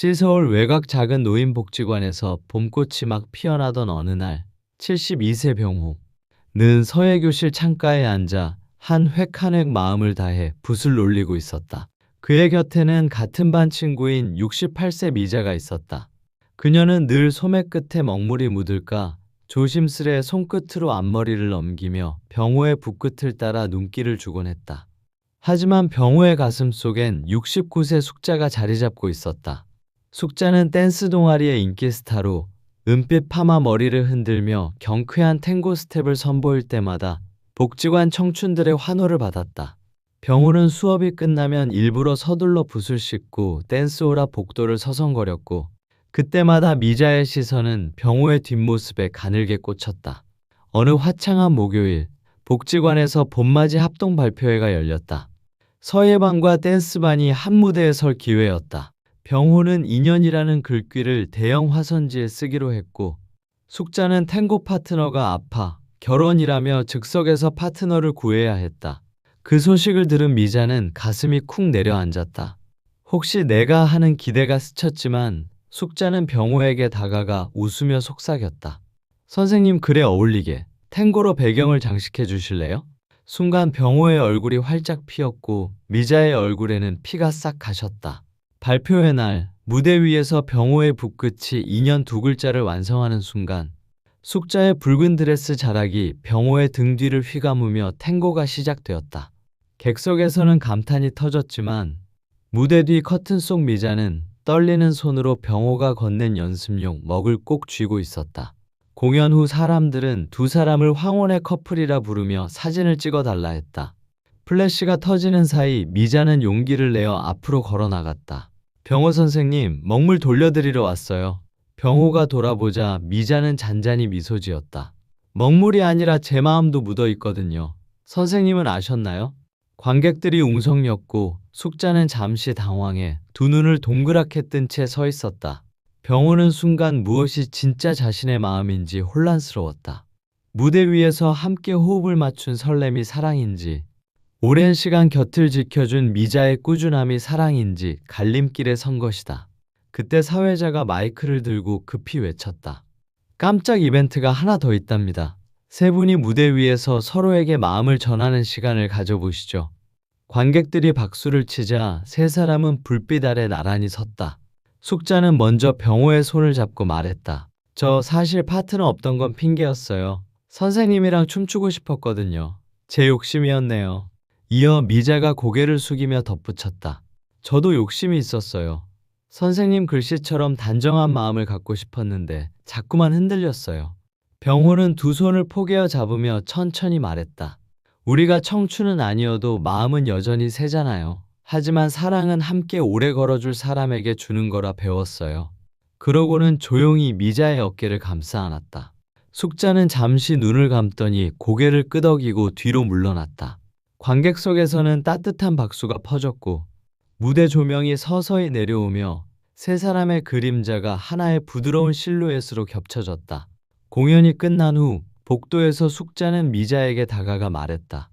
시서울 외곽 작은 노인복지관에서 봄꽃이 막 피어나던 어느 날 72세 병호 는 서예교실 창가에 앉아 한 획 한 획 마음을 다해 붓을 놀리고 있었다. 그의 곁에는 같은 반 친구인 68세 미자가 있었다. 그녀는 늘 소매 끝에 먹물이 묻을까 조심스레 손끝으로 앞머리를 넘기며 병호의 붓끝을 따라 눈길을 주곤 했다. 하지만 병호의 가슴 속엔 69세 숙자가 자리 잡고 있었다. 숙자는 댄스 동아리의 인기 스타로 은빛 파마 머리를 흔들며 경쾌한 탱고 스텝을 선보일 때마다 복지관 청춘들의 환호를 받았다. 병호는 수업이 끝나면 일부러 서둘러 붓을 씻고 댄스호라 복도를 서성거렸고 그때마다 미자의 시선은 병호의 뒷모습에 가늘게 꽂혔다. 어느 화창한 목요일 복지관에서 봄맞이 합동 발표회가 열렸다. 서예반과 댄스반이 한 무대에 설 기회였다. 병호는 2년이라는 글귀를 대형 화선지에 쓰기로 했고 숙자는 탱고 파트너가 아파 결혼이라며 즉석에서 파트너를 구해야 했다. 그 소식을 들은 미자는 가슴이 쿵 내려앉았다. 혹시 내가 하는 기대가 스쳤지만 숙자는 병호에게 다가가 웃으며 속삭였다. 선생님 글에 어울리게 탱고로 배경을 장식해 주실래요? 순간 병호의 얼굴이 활짝 피었고 미자의 얼굴에는 피가 싹 가셨다. 발표회 날 무대 위에서 병호의 붓끝이 2년 두 글자를 완성하는 순간 숙자의 붉은 드레스 자락이 병호의 등 뒤를 휘감으며 탱고가 시작되었다. 객석에서는 감탄이 터졌지만 무대 뒤 커튼 속 미자는 떨리는 손으로 병호가 건넨 연습용 먹을 꼭 쥐고 있었다. 공연 후 사람들은 두 사람을 황혼의 커플이라 부르며 사진을 찍어 달라 했다. 플래시가 터지는 사이 미자는 용기를 내어 앞으로 걸어 나갔다. 병호 선생님, 먹물 돌려드리러 왔어요. 병호가 돌아보자 미자는 잔잔히 미소 지었다. 먹물이 아니라 제 마음도 묻어 있거든요. 선생님은 아셨나요? 관객들이 웅성였고 숙자는 잠시 당황해 두 눈을 동그랗게 뜬 채 서 있었다. 병호는 순간 무엇이 진짜 자신의 마음인지 혼란스러웠다. 무대 위에서 함께 호흡을 맞춘 설렘이 사랑인지, 오랜 시간 곁을 지켜준 미자의 꾸준함이 사랑인지 갈림길에 선 것이다. 그때 사회자가 마이크를 들고 급히 외쳤다. 깜짝 이벤트가 하나 더 있답니다. 세 분이 무대 위에서 서로에게 마음을 전하는 시간을 가져보시죠. 관객들이 박수를 치자 세 사람은 불빛 아래 나란히 섰다. 숙자는 먼저 병호의 손을 잡고 말했다. 저 사실 파트너 없던 건 핑계였어요. 선생님이랑 춤추고 싶었거든요. 제 욕심이었네요. 이어 미자가 고개를 숙이며 덧붙였다. 저도 욕심이 있었어요. 선생님 글씨처럼 단정한 마음을 갖고 싶었는데 자꾸만 흔들렸어요. 병호는 두 손을 포개어 잡으며 천천히 말했다. 우리가 청춘은 아니어도 마음은 여전히 새잖아요. 하지만 사랑은 함께 오래 걸어줄 사람에게 주는 거라 배웠어요. 그러고는 조용히 미자의 어깨를 감싸 안았다. 숙자는 잠시 눈을 감더니 고개를 끄덕이고 뒤로 물러났다. 관객석에서는 따뜻한 박수가 퍼졌고 무대 조명이 서서히 내려오며 세 사람의 그림자가 하나의 부드러운 실루엣으로 겹쳐졌다. 공연이 끝난 후 복도에서 숙자는 미자에게 다가가 말했다.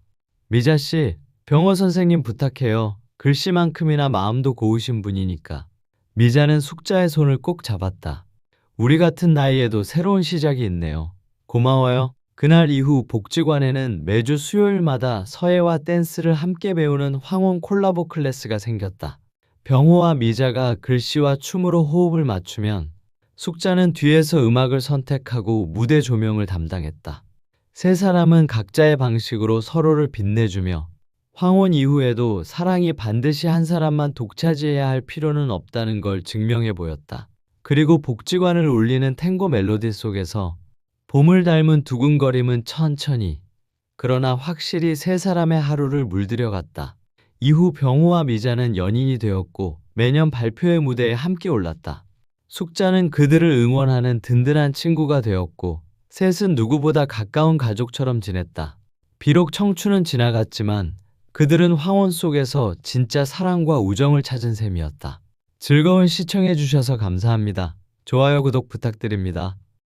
미자 씨, 병호 선생님 부탁해요. 글씨만큼이나 마음도 고우신 분이니까. 미자는 숙자의 손을 꼭 잡았다. 우리 같은 나이에도 새로운 시작이 있네요. 고마워요. 그날 이후 복지관에는 매주 수요일마다 서예와 댄스를 함께 배우는 황혼 콜라보 클래스가 생겼다. 병호와 미자가 글씨와 춤으로 호흡을 맞추면 숙자는 뒤에서 음악을 선택하고 무대 조명을 담당했다. 세 사람은 각자의 방식으로 서로를 빛내주며 황혼 이후에도 사랑이 반드시 한 사람만 독차지해야 할 필요는 없다는 걸 증명해 보였다. 그리고 복지관을 울리는 탱고 멜로디 속에서 봄을 닮은 두근거림은 천천히 그러나 확실히 세 사람의 하루를 물들여 갔다. 이후 병호와 미자는 연인이 되었고 매년 발표회 무대에 함께 올랐다. 숙자는 그들을 응원하는 든든한 친구가 되었고 셋은 누구보다 가까운 가족처럼 지냈다. 비록 청춘은 지나갔지만 그들은 황혼 속에서 진짜 사랑과 우정을 찾은 셈이었다. 즐거운 시청해 주셔서 감사합니다. 좋아요, 구독 부탁드립니다.